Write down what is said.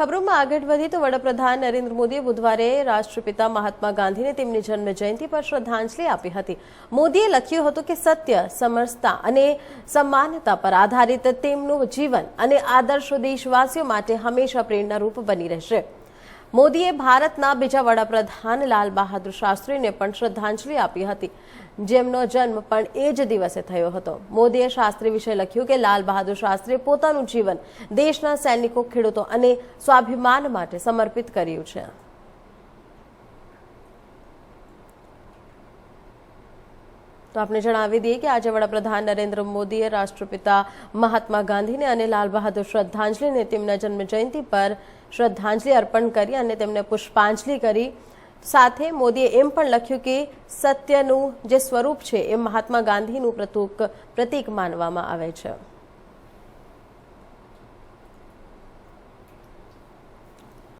ખબરોમાં આગળ વધી તો વડાપ્રધાન નરેન્દ્ર મોદીએ બુધવારે રાષ્ટ્રપિતા મહાત્મા ગાંધીને તેમની જન્મ જયંતિ પર શ્રદ્ધાંજલિ આપી હતી. મોદીએ લખ્યું હતું કે સત્ય, સમરસતા અને સમાનતા પર આધારિત તેમનું જીવન અને આદર્શો દેશવાસીઓ માટે હંમેશા પ્રેરણારૂપ બની રહેશે. મોદીએ ભારતના બીજા વડાપ્રધાન લાલ બહાદુર શાસ્ત્રીને પણ શ્રદ્ધાંજલિ આપી હતી. જેમનો જન્મ પણ એ જ દિવસે થયો હતો. મોદીએ શાસ્ત્રી વિશે લખ્યું કે લાલ બહાદુર શાસ્ત્રીએ પોતાનું જીવન દેશના સૈનિકો, ખેડૂતો અને સ્વાભિમાન માટે સમર્પિત કર્યું છે. તો આપણે જણાવી દઈએ કે આજે વડાપ્રધાન નરેન્દ્ર મોદીએ રાષ્ટ્રપિતા મહાત્મા ગાંધીને અને લાલ બહાદુર શ્રદ્ધાંજલિને તેમના જન્મ જયંતિ પર શ્રદ્ધાંજલિ અર્પણ કરી અને તેમને પુષ્પાંજલિ કરી. સાથે મોદીએ એમ પણ લખ્યું કે સત્યનું જે સ્વરૂપ છે એ મહાત્મા ગાંધીનું પ્રતુક પ્રતીક માનવામાં આવે છે.